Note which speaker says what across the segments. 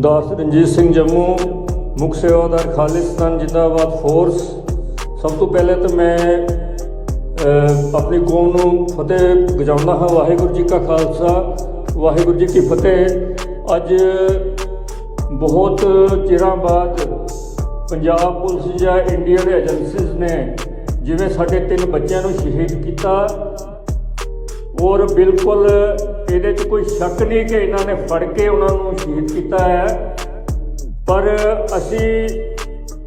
Speaker 1: ਦਾਸ ਰਣਜੀਤ ਸਿੰਘ ਜੰਮੂ, ਮੁੱਖ ਸੇਵਾਦਾਰ ਖਾਲਿਸਤਾਨ ਜਿੰਦਾਬਾਦ ਫੋਰਸ ਸਭ ਤੋਂ ਪਹਿਲੇ ਤਾਂ ਮੈਂ ਆਪਣੀ ਕੌਮ ਨੂੰ ਫਤਿਹ ਗਜਾਉਂਦਾ ਹਾਂ, ਵਾਹਿਗੁਰੂ ਜੀ ਕਾ ਖਾਲਸਾ, ਵਾਹਿਗੁਰੂ ਜੀ ਕੀ ਫਤਿਹ। ਅੱਜ ਬਹੁਤ ਚਿਰਾਂ ਬਾਅਦ ਪੰਜਾਬ ਪੁਲਿਸ ਜਾਂ ਇੰਡੀਅਨ ਏਜੰਸੀਜ਼ ਨੇ ਜਿਵੇਂ ਸਾਡੇ ਤਿੰਨ ਬੱਚਿਆਂ ਨੂੰ ਸ਼ਹੀਦ ਕੀਤਾ, ਔਰ ਬਿਲਕੁਲ ਇਹਦੇ 'ਚ ਕੋਈ ਸ਼ੱਕ ਨਹੀਂ ਕਿ ਇਹਨਾਂ ਨੇ ਫੜ ਕੇ ਉਹਨਾਂ ਨੂੰ ਸ਼ਹੀਦ ਕੀਤਾ ਹੈ। ਪਰ ਅਸੀਂ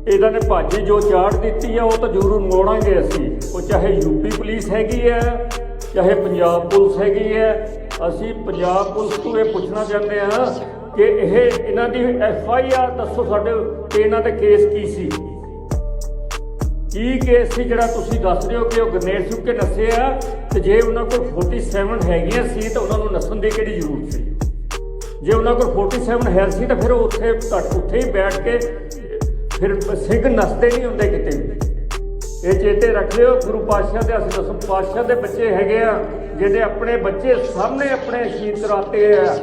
Speaker 1: ਇਹਨਾਂ ਨੇ ਭਾਜੀ ਜੋ ਚਾੜ ਦਿੱਤੀ ਹੈ, ਉਹ ਤਾਂ ਜ਼ਰੂਰ ਮੋੜਾਂਗੇ ਅਸੀਂ। ਉਹ ਚਾਹੇ ਯੂਪੀ ਪੁਲਿਸ ਹੈਗੀ ਹੈ, ਚਾਹੇ ਪੰਜਾਬ ਪੁਲਿਸ ਹੈਗੀ ਹੈ, ਅਸੀਂ ਪੰਜਾਬ ਪੁਲਿਸ ਤੋਂ ਇਹ ਪੁੱਛਣਾ ਚਾਹੁੰਦੇ ਹਾਂ ਕਿ ਇਹ ਇਹਨਾਂ ਦੀ ਐਫ ਆਈ ਆਰ ਦੱਸੋ ਸਾਡੇ ਕਿ ਇਹਨਾਂ ਦੇ ਕੇਸ ਕੀ ਸੀ। ਕੀ ਕੇਸ ਸੀ ਜਿਹੜਾ ਤੁਸੀਂ ਦੱਸ ਰਹੇ ਹੋ ਕਿ ਉਹ ਗ੍ਰਨੇਡ ਸੁੱਕ ਕੇ ਨੱਸੇ ਆ? ਤੇ ਜੇ ਉਹਨਾਂ ਕੋਲ 47 ਹੈਗੀਆਂ ਸੀ ਤਾਂ ਉਹਨਾਂ ਨੂੰ ਨੱਸਣ ਦੀ ਕਿਹੜੀ ਜ਼ਰੂਰਤ ਸੀ? ਜੇ ਉਹਨਾਂ ਕੋਲ 47 ਹੈ ਸੀ ਤਾਂ ਫਿਰ ਉਹ ਉੱਥੇ ਘੱਟ ਉੱਥੇ ਹੀ ਬੈਠ ਕੇ ਫਿਰ ਸਿੰਘ ਨੱਸਦੇ ਨਹੀਂ ਹੁੰਦੇ ਕਿਤੇ ਇਹ ਚੇਤੇ ਰੱਖ ਲਿਓ, ਗੁਰੂ ਪਾਤਸ਼ਾਹ ਦੇ ਅਸੀਂ ਦਸਮ ਪਾਤਸ਼ਾਹ ਦੇ ਬੱਚੇ ਹੈਗੇ ਆ ਜਿਹਦੇ ਆਪਣੇ ਬੱਚੇ ਸਾਹਮਣੇ ਆਪਣੇ ਸ਼ਹੀਦ ਕਰਾਤੇ ਆ।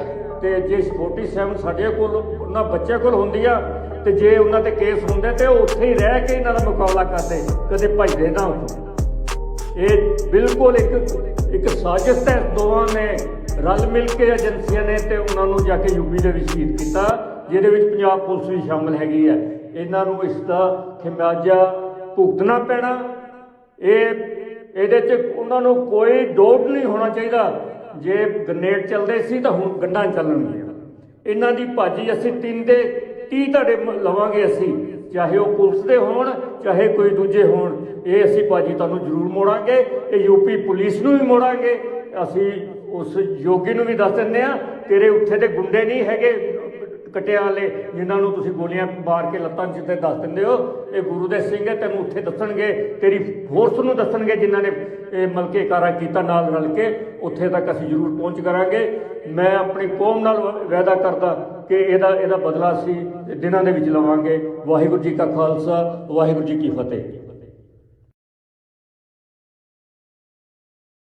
Speaker 1: ਤੇ ਜੇ 47 ਸਾਡੇ ਕੋਲ, ਉਹਨਾਂ ਬੱਚਿਆਂ ਕੋਲ ਹੁੰਦੀ ਆ ਤੇ ਜੇ ਉਹਨਾਂ ਤੇ ਕੇਸ ਹੁੰਦੇ ਤੇ ਉਹ ਉੱਥੇ ਹੀ ਰਹਿ ਕੇ ਇਹਨਾਂ ਦਾ ਮੁਕਾਬਲਾ ਕਰਦੇ, ਕਦੇ ਭੱਜਦੇ ਨਾ ਉੱਥੋਂ। ਇਹ ਬਿਲਕੁਲ ਇੱਕ ਇੱਕ ਸਾਜ਼ਿਸ਼ ਹੈ। ਦੋਵਾਂ ਨੇ ਰਲ ਮਿਲ ਕੇ ਏਜੰਸੀਆਂ ਨੇ ਤੇ ਉਹਨਾਂ ਨੂੰ ਜਾ ਕੇ ਯੂਪੀ ਦੇ ਵਿੱਚ ਸ਼ਹੀਦ ਕੀਤਾ, ਜਿਹਦੇ ਵਿੱਚ ਪੰਜਾਬ ਪੁਲਿਸ ਵੀ ਸ਼ਾਮਲ ਹੈਗੀ ਹੈ। ਇਹਨਾਂ ਨੂੰ ਇਸ ਦਾ ਖਿਮਾਜਾ ਭੁਗਤਣਾ ਪੈਣਾ। ਇਹ, ਇਹਦੇ 'ਚ ਉਹਨਾਂ ਨੂੰ ਕੋਈ ਡੋਟ ਨਹੀਂ ਹੋਣਾ ਚਾਹੀਦਾ। ਜੇ ਗ੍ਰਨੇਡ ਚੱਲਦੇ ਸੀ ਤਾਂ ਹੁਣ ਗੰਢਾਂ ਚੱਲਣਗੀਆਂ। ਇਹਨਾਂ ਦੀ ਭਾਜੀ ਅਸੀਂ ਤਿੰਨ ਦੇ ਕੀ ਤੁਹਾਡੇ ਲਵਾਂਗੇ ਅਸੀਂ? ਚਾਹੇ ਉਹ ਪੁਲਿਸ ਦੇ ਹੋਣ, ਚਾਹੇ ਕੋਈ ਦੂਜੇ ਹੋਣ। ਇਹ ਅਸੀਂ ਭਾਜੀ ਤੁਹਾਨੂੰ ਜ਼ਰੂਰ ਮੋੜਾਂਗੇ, ਇਹ ਯੂਪੀ ਪੁਲਿਸ ਨੂੰ ਵੀ ਮੋੜਾਂਗੇ। ਅਸੀਂ ਉਸ ਯੋਗੀ ਨੂੰ ਵੀ ਦੱਸ ਦਿੰਦੇ ਆ ਤੇਰੇ ਉੱਥੇ ਦੇ ਗੁੰਡੇ ਨਹੀਂ ਹੈਗੇ, ਕਟਿਆ ਵਾਲੇ, ਜਿਨ੍ਹਾਂ ਨੂੰ ਤੁਸੀਂ ਗੋਲੀਆਂ ਮਾਰ ਕੇ ਲੱਤਾਂ 'ਚ ਦੱਸ ਦਿੰਦੇ ਹੋ। ਇਹ ਗੁਰੂ ਦੇ ਸਿੰਘ ਹੈ, ਤੈਨੂੰ ਉੱਥੇ ਦੱਸਣਗੇ, ਤੇਰੀ ਫੋਰਸ ਨੂੰ ਦੱਸਣਗੇ, ਜਿਨ੍ਹਾਂ ਨੇ ਇਹ ਮਲਕੇ ਕਾਰਾ ਕੀਤਾ ਨਾਲ ਰਲ ਕੇ। ਉੱਥੇ ਤੱਕ ਅਸੀਂ ਜ਼ਰੂਰ ਪਹੁੰਚ ਕਰਾਂਗੇ। ਮੈਂ ਆਪਣੀ ਕੌਮ ਨਾਲ ਵ- ਵਾਅਦਾ ਕਰਦਾ ਕਿ ਇਹਦਾ ਇਹਦਾ ਬਦਲਾ ਅਸੀਂ ਦਿਨਾਂ ਦੇ ਵਿੱਚ ਲਵਾਂਗੇ। ਵਾਹਿਗੁਰੂ ਜੀ ਕਾ ਖਾਲਸਾ, ਵਾਹਿਗੁਰੂ ਜੀ ਕੀ ਫਤਿਹ।